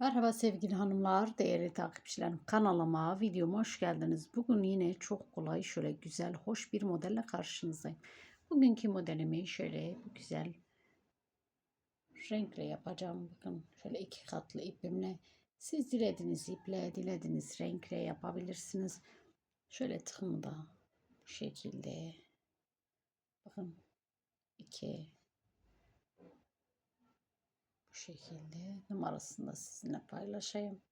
Merhaba sevgili hanımlar, değerli takipçilerim. Kanalıma, videoma hoş geldiniz. Bugün yine çok kolay, şöyle güzel, hoş bir modelle karşınızdayım. Bugünkü modelimi şöyle güzel renkle yapacağım. Bakın şöyle iki katlı ipimle. Siz dilediğiniz iple, dilediğiniz renkle yapabilirsiniz. Şöyle tıkımı da bu şekilde. Bakın iki şekilde numarasını da sizinle paylaşayım.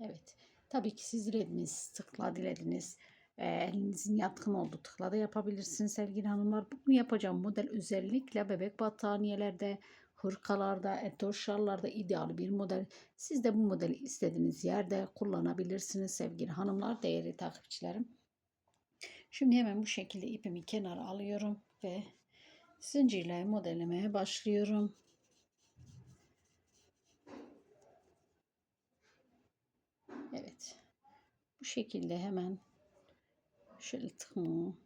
Evet. Tabii ki siz dilediniz, tıkla dilediniz. E, elinizin yatkın olduğu tıkla da yapabilirsiniz sevgili hanımlar. Bugün yapacağım model özellikle bebek battaniyelerde, hırkalarda, etoşarlarda ideal bir model. Siz de bu modeli istediğiniz yerde kullanabilirsiniz sevgili hanımlar, değerli takipçilerim. Şimdi hemen bu şekilde ipimi kenara alıyorum ve zincirle modellemeye başlıyorum. Evet. Bu şekilde hemen şöyle tıkımı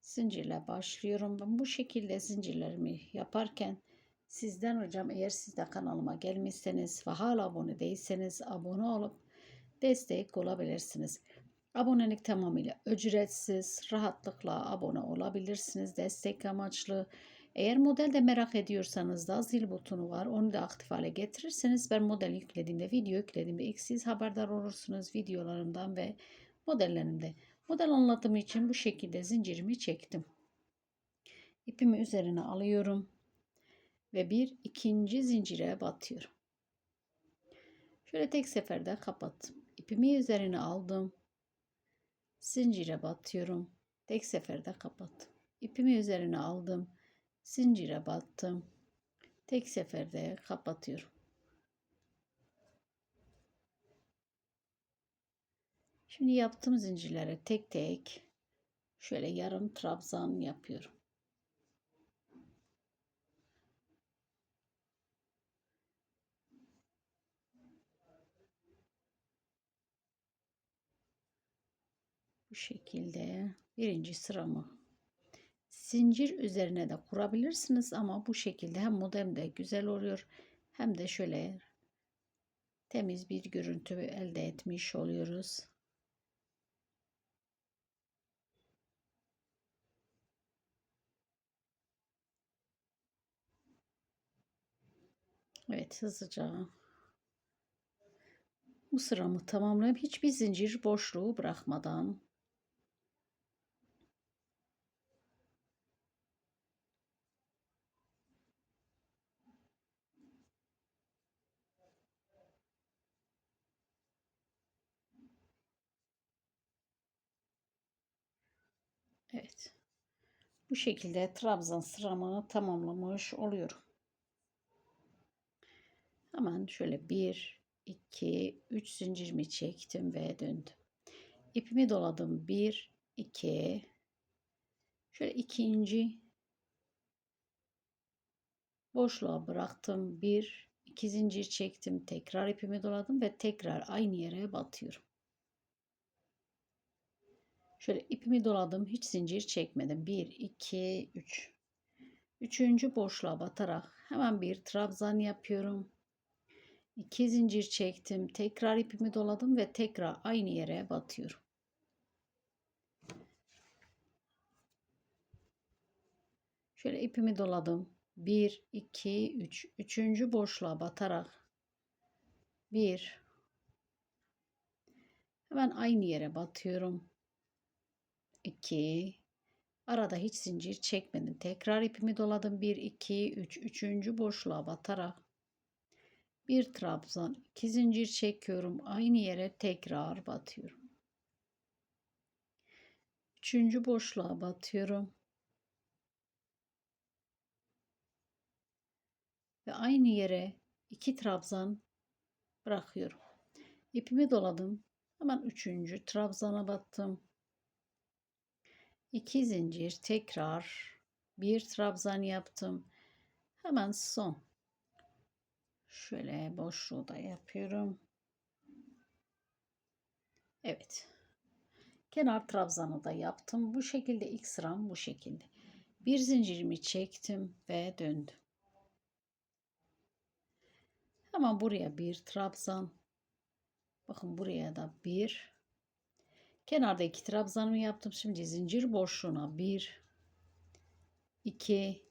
zincirle başlıyorum. Ben bu şekilde zincirlerimi yaparken sizden hocam eğer siz de kanalıma gelmişseniz ve hala abone değilseniz abone olup destek olabilirsiniz. Abonelik tamamıyla ücretsiz, rahatlıkla abone olabilirsiniz. Destek amaçlı. Eğer modelde merak ediyorsanız da zil butonu var. Onu da aktif hale getirirseniz ben model yüklediğimde, video yüklediğimde ilk siz haberdar olursunuz videolarımdan ve modellerimde. Model anlatımı için bu şekilde zincirimi çektim. İpimi üzerine alıyorum ve bir ikinci zincire batıyorum. Şöyle tek seferde kapattım. İpimi üzerine aldım. Zincire batıyorum. Tek seferde kapattım. İpimi üzerine aldım zincire battım. Tek seferde kapatıyorum. Şimdi yaptığım zincirlere tek tek şöyle yarım trabzan yapıyorum. Bu şekilde birinci sıramı zincir üzerine de kurabilirsiniz ama bu şekilde hem modem de güzel oluyor hem de şöyle temiz bir görüntü elde etmiş oluyoruz. Evet hızlıca bu sıramı tamamlayıp hiçbir zincir boşluğu bırakmadan Evet. Bu şekilde trabzan sıramı tamamlamış oluyorum. Hemen şöyle 1, 2, 3 zincirimi çektim ve döndüm. İpimi doladım. 1, 2, şöyle ikinci boşluğa bıraktım. 1, 2 zincir çektim. Tekrar ipimi doladım ve tekrar aynı yere batıyorum. Şöyle ipimi doladım. Hiç zincir çekmedim. 1, 2, 3. Üçüncü boşluğa batarak hemen bir trabzan yapıyorum. 2 zincir çektim. Tekrar ipimi doladım ve tekrar aynı yere batıyorum. Şöyle ipimi doladım. 1, 2, 3. Üçüncü boşluğa batarak 1 Hemen aynı yere batıyorum. 2 arada hiç zincir çekmedim. Tekrar ipimi doladım. 1 2 3 üçüncü boşluğa batarak bir trabzan, iki zincir çekiyorum. Aynı yere tekrar batıyorum. Üçüncü boşluğa batıyorum. Ve aynı yere iki trabzan bırakıyorum. İpimi doladım. Hemen üçüncü trabzana battım. 2 zincir tekrar bir trabzan yaptım. Hemen son. Şöyle boşluğu da yapıyorum. Evet. Kenar trabzanı da yaptım. Bu şekilde ilk sıram bu şekilde. Bir zincirimi çektim ve döndüm. Hemen buraya bir trabzan. Bakın buraya da bir. Kenarda iki trabzanımı yaptım. Şimdi zincir boşluğuna bir, iki,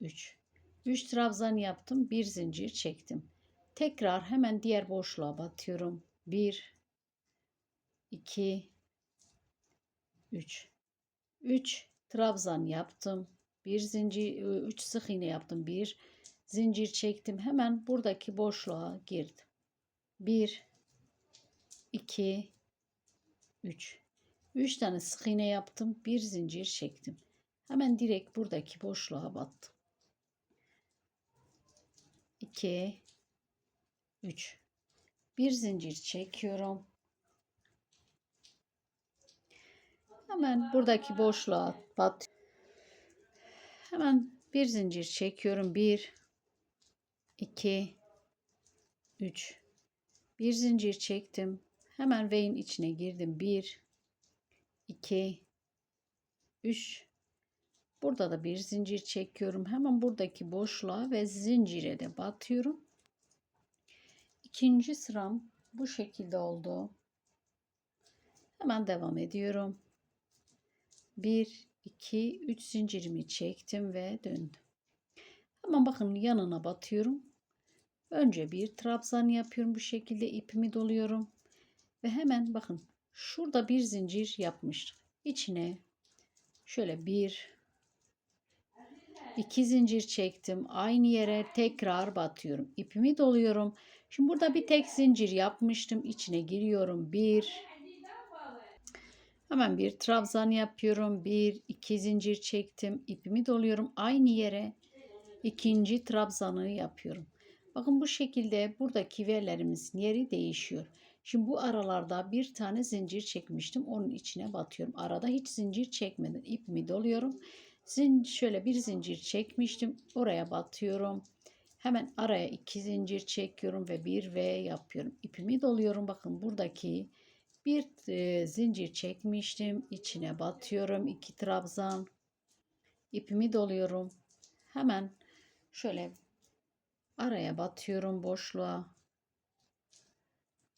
üç. Üç trabzan yaptım. Bir zincir çektim. Tekrar hemen diğer boşluğa batıyorum. Bir, iki, üç. Üç trabzan yaptım. Bir zincir, üç sık iğne yaptım. Bir zincir çektim. Hemen buradaki boşluğa girdim. Bir, iki, üç. Üç tane sık iğne yaptım. Bir zincir çektim. Hemen direkt buradaki boşluğa battım. 2 3 bir zincir çekiyorum. Hemen buradaki boşluğa bat. Hemen bir zincir çekiyorum. 1 2 3 bir zincir çektim. Hemen V'in içine girdim. 1 2 3 Burada da bir zincir çekiyorum. Hemen buradaki boşluğa ve zincire de batıyorum. İkinci sıram bu şekilde oldu. Hemen devam ediyorum. 1 2 3 zincirimi çektim ve döndüm. Hemen bakın yanına batıyorum. Önce bir trabzan yapıyorum bu şekilde ipimi doluyorum ve hemen bakın şurada bir zincir yapmıştık. İçine şöyle bir 2 zincir çektim. Aynı yere tekrar batıyorum. İpimi doluyorum. Şimdi burada bir tek zincir yapmıştım. İçine giriyorum. 1 Hemen bir trabzan yapıyorum. 1 2 zincir çektim. İpimi doluyorum. Aynı yere ikinci trabzanı yapıyorum. Bakın bu şekilde buradaki verlerimizin yeri değişiyor. Şimdi bu aralarda bir tane zincir çekmiştim. Onun içine batıyorum. Arada hiç zincir çekmeden ipimi doluyorum. Zincir şöyle bir zincir çekmiştim. Oraya batıyorum. Hemen araya iki zincir çekiyorum ve bir V yapıyorum. İpimi doluyorum. Bakın buradaki bir e, zincir çekmiştim. İçine batıyorum. iki trabzan. İpimi doluyorum. Hemen şöyle araya batıyorum boşluğa.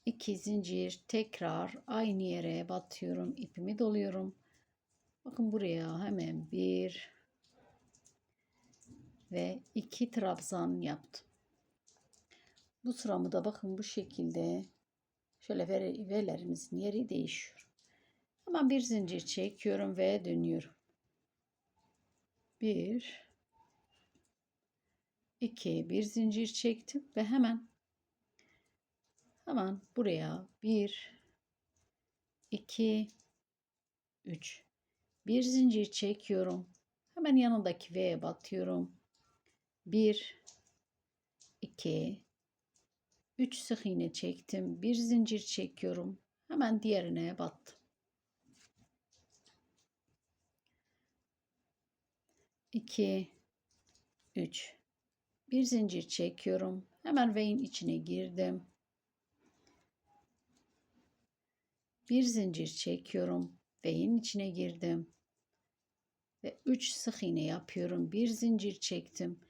İki zincir tekrar aynı yere batıyorum. İpimi doluyorum. Bakın buraya hemen bir ve iki trabzan yaptım. Bu sıramı da bakın bu şekilde şöyle verlerimizin yeri değişiyor. Hemen bir zincir çekiyorum ve dönüyorum. Bir, iki, bir zincir çektim ve hemen hemen buraya bir, iki, üç bir zincir çekiyorum. Hemen yanındaki V'ye batıyorum. 1 2 3 sık iğne çektim. Bir zincir çekiyorum. Hemen diğerine battım. 2 3 bir zincir çekiyorum. Hemen V'in içine girdim. Bir zincir çekiyorum. V'in içine girdim ve 3 sık iğne yapıyorum. Bir zincir çektim.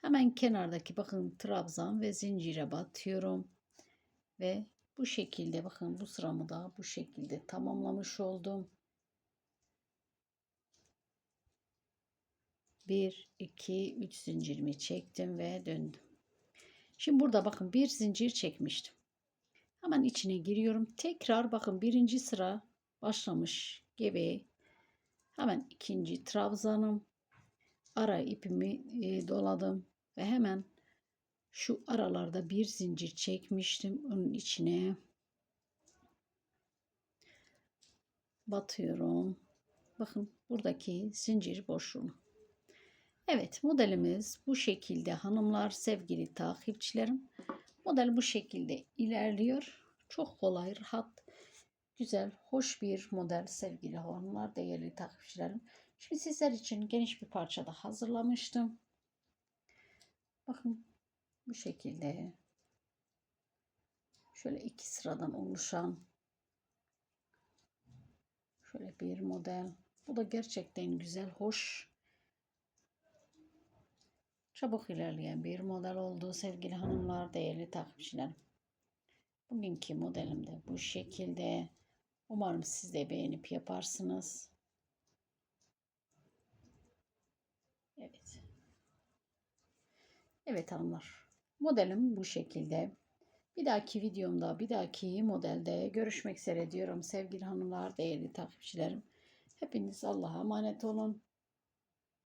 Hemen kenardaki bakın trabzan ve zincire batıyorum. Ve bu şekilde bakın bu sıramı da bu şekilde tamamlamış oldum. 1 2 3 zincirimi çektim ve döndüm. Şimdi burada bakın bir zincir çekmiştim. Hemen içine giriyorum. Tekrar bakın birinci sıra başlamış gibi Hemen ikinci trabzanım. Ara ipimi e, doladım ve hemen şu aralarda bir zincir çekmiştim. Onun içine batıyorum. Bakın buradaki zincir boşluğunu. Evet modelimiz bu şekilde hanımlar sevgili takipçilerim. Model bu şekilde ilerliyor. Çok kolay rahat güzel, hoş bir model sevgili hanımlar, değerli takipçilerim. Şimdi sizler için geniş bir parça da hazırlamıştım. Bakın bu şekilde şöyle iki sıradan oluşan şöyle bir model. Bu da gerçekten güzel, hoş. Çabuk ilerleyen bir model oldu sevgili hanımlar, değerli takipçilerim. Bugünkü modelim de bu şekilde. Umarım siz de beğenip yaparsınız. Evet. Evet hanımlar. Modelim bu şekilde. Bir dahaki videomda, bir dahaki modelde görüşmek üzere diyorum sevgili hanımlar, değerli takipçilerim. Hepiniz Allah'a emanet olun.